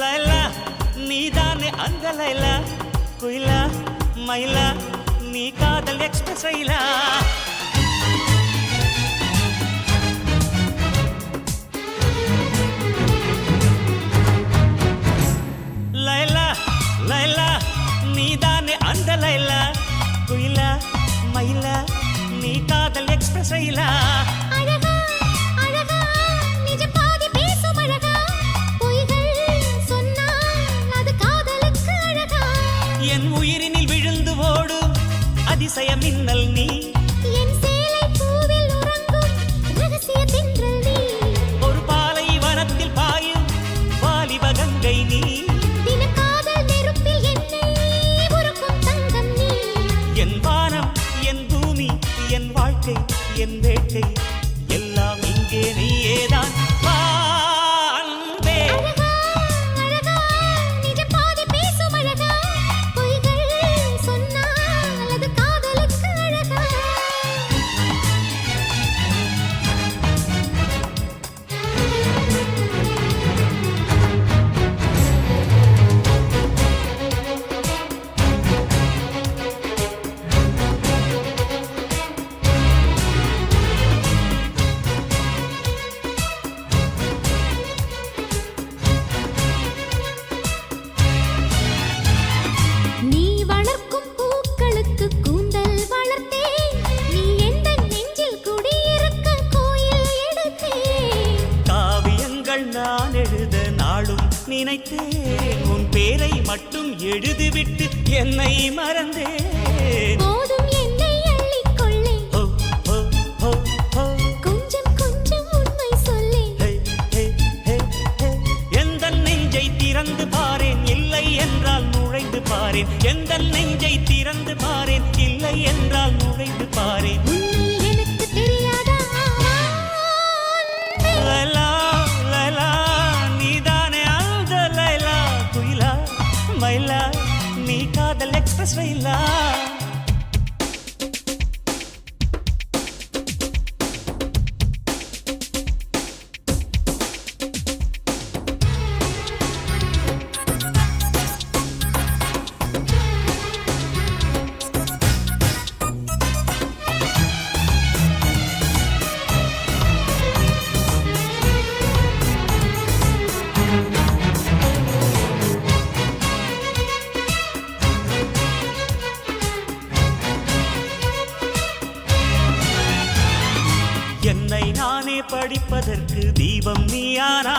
లైలా నీదానే అంగలైలా కుయిలా మైలా నీ కాదల్ ఎక్స్ప్రెస్ అయిలా என் உயிரினில் விழுந்து ஓடும் அதிசய மின்னல் நீ. ஒரு பாலை வனத்தில் பாயும் வாலிப கங்கை நீ. என் வானம் என் பூமி என் வாழ்க்கை என் நினைத்தேன். உன் பேரை மட்டும் எழுதிவிட்டு என்னை மறந்தேன். போதும் எந்த நெஞ்சை திறந்து பாரேன்? இல்லை என்றால் நுழைந்து பாரேன். எந்த நெஞ்சை திறந்து பாரேன்? మైలా నీ కాదల్ ఎక్స్ప్రెస్ వైలా பாடல் படிப்பதற்கு தீபம் நீயானா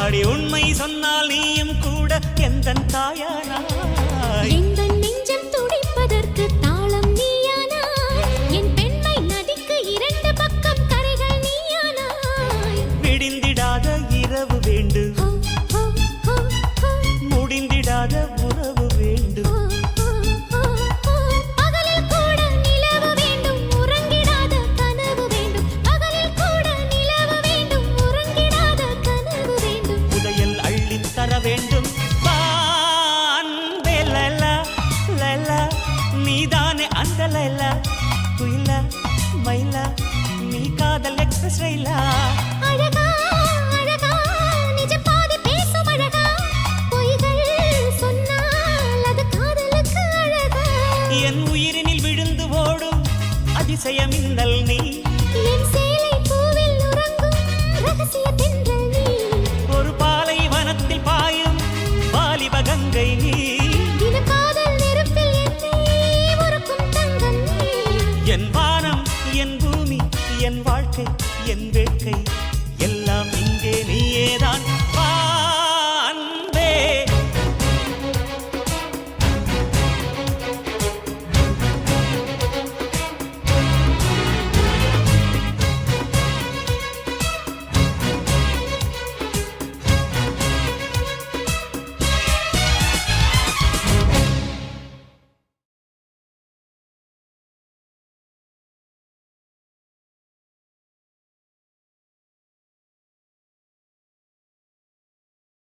அடி உண்மை சொன்னால் நீயும் கூட எந்த தாயானா ஸ்ரைலா என் உயிரினில் விழுந்து ஓடும் அதிசய மின்னல் நீ. ஒரு பாலை வனத்தில் பாயும் என் என் வாழ்க்கை என் வேட்கை. எல்லாம் இங்கே நீயேதான்.